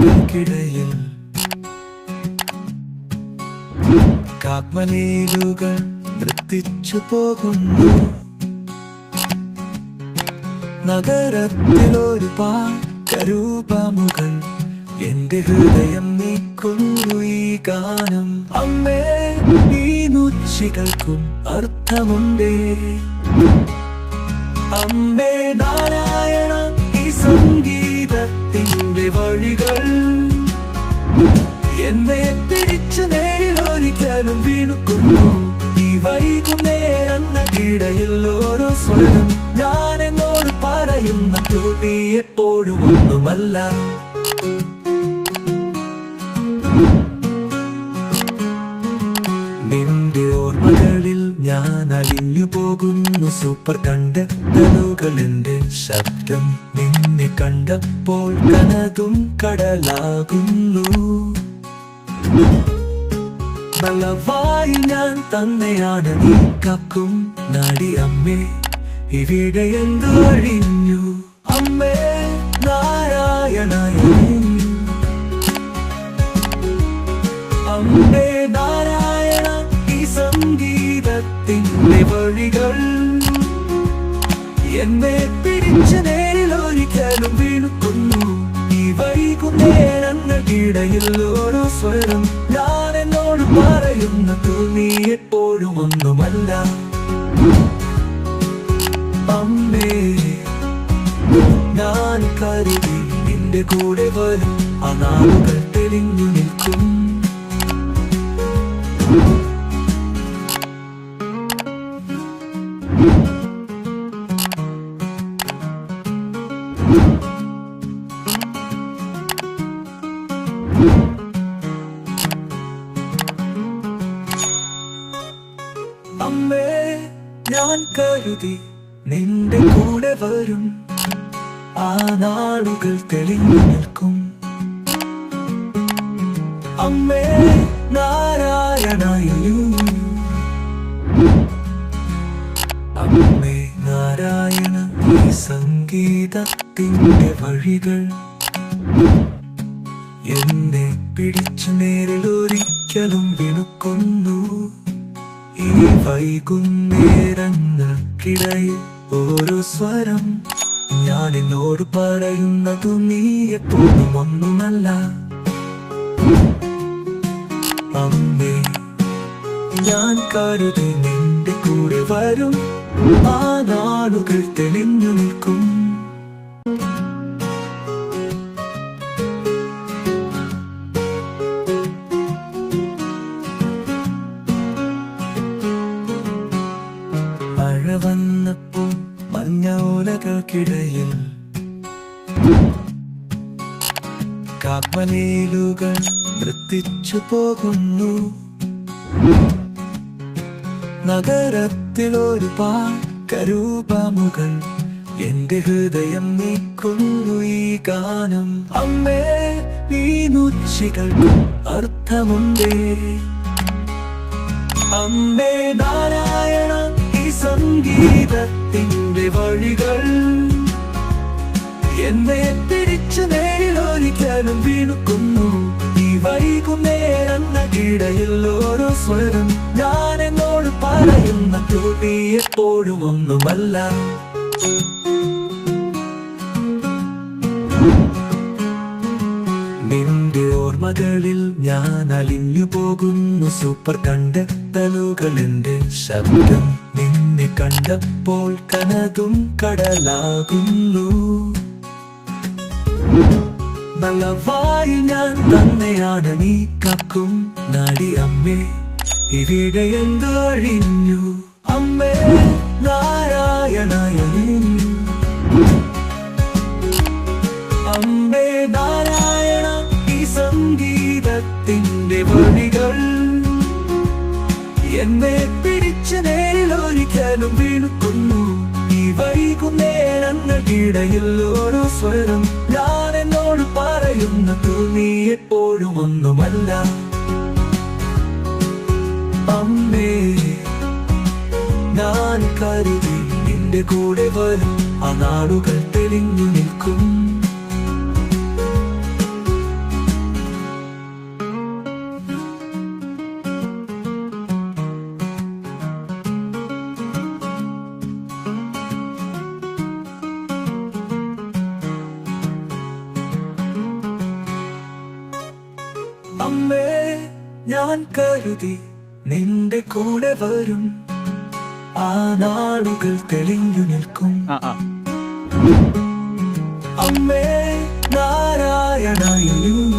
മഞ്ഞോലകൾക്കിടയിൽ കാക്മലീലുകൾ വൃത്തിച്ചു പോകുന്നു. നഗരത്തിലൊരു പാരൂപമുകൾ എന്റെ ഹൃദയം നീക്കുന്നു ഈ ഗാനം. അമ്മേ ഈ നുച്ചികൾക്കും അർത്ഥമുണ്ടേ. അമ്മേ നാരായണ നീ എപ്പോഴും ഒന്നുമല്ല നിന്റെ ഓർമ്മകളിൽ ഞാൻ അലിഞ്ഞു പോകുന്നു. സൂപ്പർ എന്റെ ശബ്ദം നിന്നെ കണ്ടപ്പോൾ കനതും കടലാകുന്നു. ബലവായി ഞാൻ തന്നെയാണ് നീ. കക്കും നടി അമ്മേ ഇവിടെ എന്ത് അഴിഞ്ഞു എന്നെ പിടിച്ച നേരിൽ ഒരിക്കലും വീണുക്കുന്നു ഈ വൈകുന്നേരങ്ങൾക്കിടയിൽ ഓരോ സ്വരം ഞാൻ എന്നോട് പറയുന്നത് നീ എപ്പോഴും ഒന്നുമല്ല. അമ്മേ ഞാൻ കരുതി നിന്റെ കൂടെ വരും ആ കരുതി നിന്റെ കൂടെ വരും. ആ നാളുകൾ തെളിഞ്ഞു നിൽക്കും. അമ്മേ നാരായണയു അമ്മേ നാരായണ ഈ സംഗീതത്തിന്റെ വഴികൾ. എന്നെ പിടിച്ചു നേരിൽ ഒരിക്കലും വിണുക്കുന്നു. ഈ വൈകുന്നേരങ്ങൾക്കിടയിൽ ഓരോ സ്വരം ഞാൻ എന്നോട് പറയുന്നതു നീ എപ്പോഴും ഒന്നുമല്ല. അമ്മേ ഞാൻ കരുതി നിന്റെ കൂടെ വരും. ആ നാളുകൾ തെളിഞ്ഞു നിൽക്കും. ഓലകൾക്കിടയിൽ കാപ്പനീലുകൾ വൃത്തിച്ചു പോകുന്നു. നഗരത്തിലൊരു പാരൂപമുകൾ എന്റെ ഹൃദയം നീക്കുന്നു ഈ ഗാനം. അമ്മേ ഈ നുച്ചികൾ അർത്ഥമുണ്ടേ. അമ്മേ നാരായണ ഈ സംഗീതത്തിന്റെ വൈകുന്നേരങ്ങൾക്കിടയിൽ ഓരോ സ്വരം ഞാൻ എന്നോട് പറയുന്ന നീ എപ്പോഴും ഒന്നുമല്ല. നിന്റെ ഓർമ്മകളിൽ ഞാൻ അലിഞ്ഞു പോകുന്നു സൂപ്പർ കണ്ടെത്തലുകളിന്റെ ശബ്ദം. നിന്നെ കണ്ടപ്പോൾ കനതും കടലാകുന്നു. ബലവായി ഞാൻ തന്നെയാണ് നീ കാക്കും നാടി അമ്മേ. ഇവിടെ എന്ത് അഴിഞ്ഞു അമ്മേ നാരായണയ അമ്മേ നാരായണ ഈ സംഗീതത്തിന്റെ വഴികൾ എന്നെ പിടിച്ച നേരിൽ ഒരിക്കലും വീണുക്കുന്നു. ഈ വൈകുന്നേരങ്ങൾക്കിടയിൽ ഓരോ സ്വരം ഞാൻ എന്നോട് പറയുന്നതു നീ എപ്പോഴും ഒന്നുമല്ല. അമ്മേ ഞാൻ കരുതി നിന്റെ കൂടെ വരും. ആ നാടുകൾ തെളിഞ്ഞു നിൽക്കും. കരുതി നിന്റെ കൂടെ വരും. ആ നാളുകൾ തെളിഞ്ഞു നിൽക്കും. അമ്മേ നാരായണയും